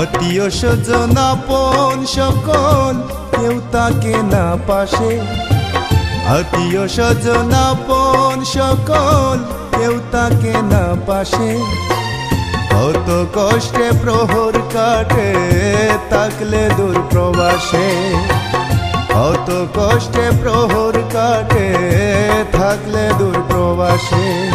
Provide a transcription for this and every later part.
আত্মীয় স্বজন, আপন সকল, কেউ তাকে না পাশে। আত্মীয় স্বজন, আপন সকল, কেউ তাকে না পাশে। কত কষ্টে প্রহর কাটে তাকলে দূর প্রবাসে। কত কষ্টে প্রহর কাটে থাকলে দূর প্রবাসে।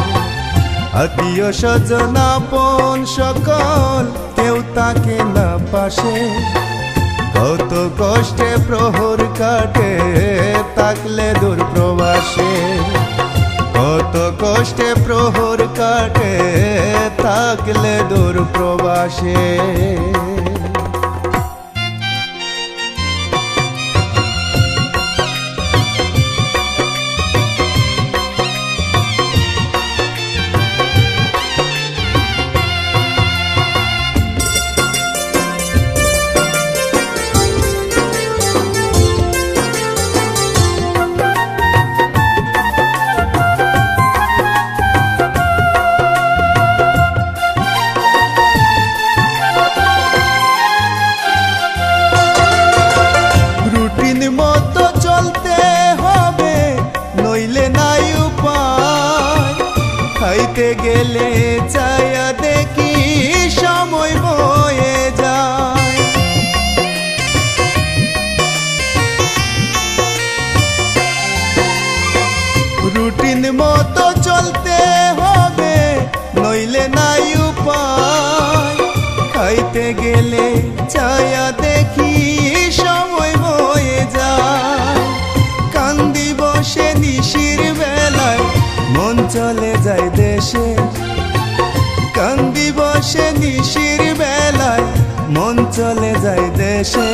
আত্মীয় স্বজন, আপন সকল তাকে না পাশে। কত কষ্টে প্রহর কাটে তাকলে দূর প্রবাসে। কত কষ্টে প্রহর কাটে থাকলে দূর প্রবাসে। গেলে চায়া দেখি সময় বয়ে যায়। রুটিন মতো চলতে হবে, নইলে নাই উপায়। খাইতে গেলে ছায়া দেখি সময় বয়ে যায়। কান্দি বসে নিশির বেলায় মন চলে যায় দেশে। কান্দি বসে নিশির বেলায় মন চলে যায় দেশে।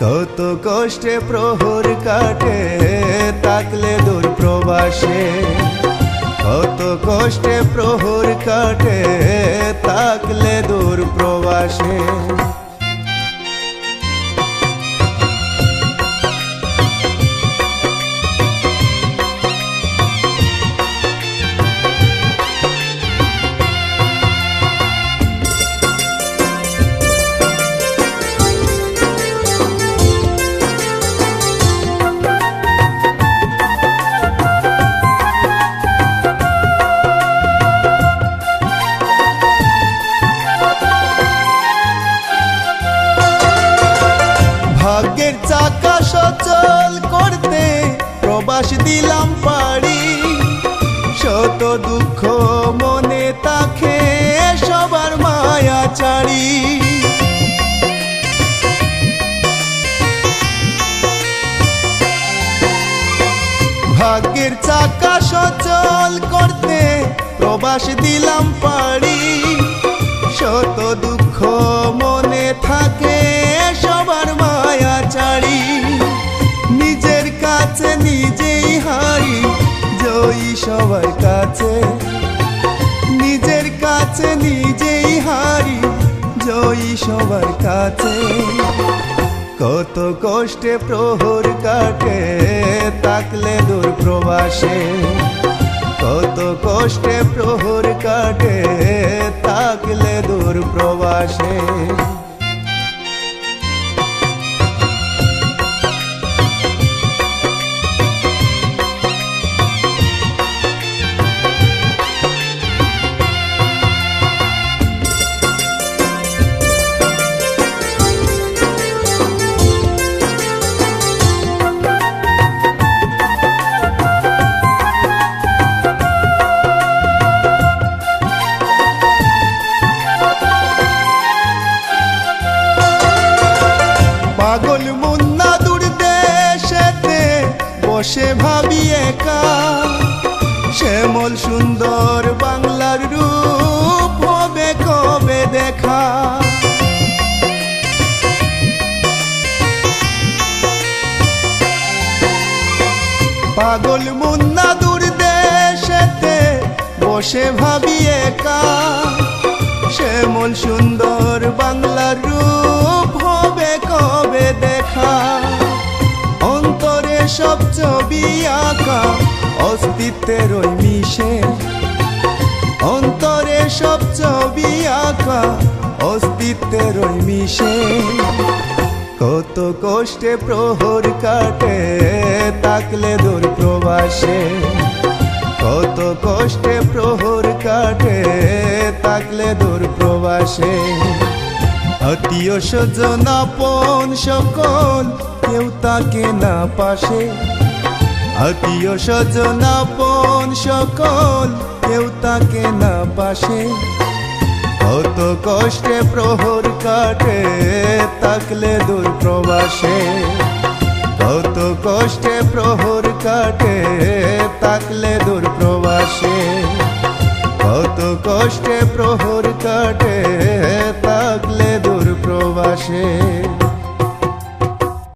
কত কষ্টে প্রহর কাটে তাকলে দূর প্রবাসে। কত কষ্টে প্রহর কাটে তাকলে দূর প্রবাসে। শত দুঃখ মনে তাকে সবার মায়া চাড়ি ভাগ্যের চাকা সচল করতে প্রবাস দিলাম পাড়ি। শত দুঃখ মনে থাকে সবার কাছে। নিজের কাছে নিজেই হারি, জয়ী সবার কাছে। কত কষ্টে প্রহর কাটে তাকলে দূর প্রবাসে। কত কষ্টে প্রহর কাটে তাকলে দূর প্রবাসে। পাগল মুন্না দূর দেশেতে বসে ভাবি একা। শ্যামল সুন্দর বাংলার রূপ হবে কবে দেখা? পাগল মুন্না দূর দেশেতে বসে ভাবি একা। শ্যামল সুন্দর বাংলার রূপ সব ছবি আঁকা, অস্তিত্বের ওই মিশে। অন্তরে সব ছবি আঁকা, অস্তিত্বের ওই মিশে। কত কষ্টে প্রহর কাটে তাকলে দূর প্রবাসে। কত কষ্টে প্রহর কাটে তাকলে দূর প্রবাসে। আত্মীয় স্বজন, আপন সকল কেউ তাকে না পাশে। আত্মীয় স্বজন, আপন সকল, কেউ তাকে না পাশে। কত কষ্টে প্রহর কাটে তাকলে দূর প্রবাসে। কত কষ্টে প্রহর কাটে তাকলে দূর প্রবাসে। কত কষ্টে প্রহর কাটে তাকলে দূর প্রবাসে।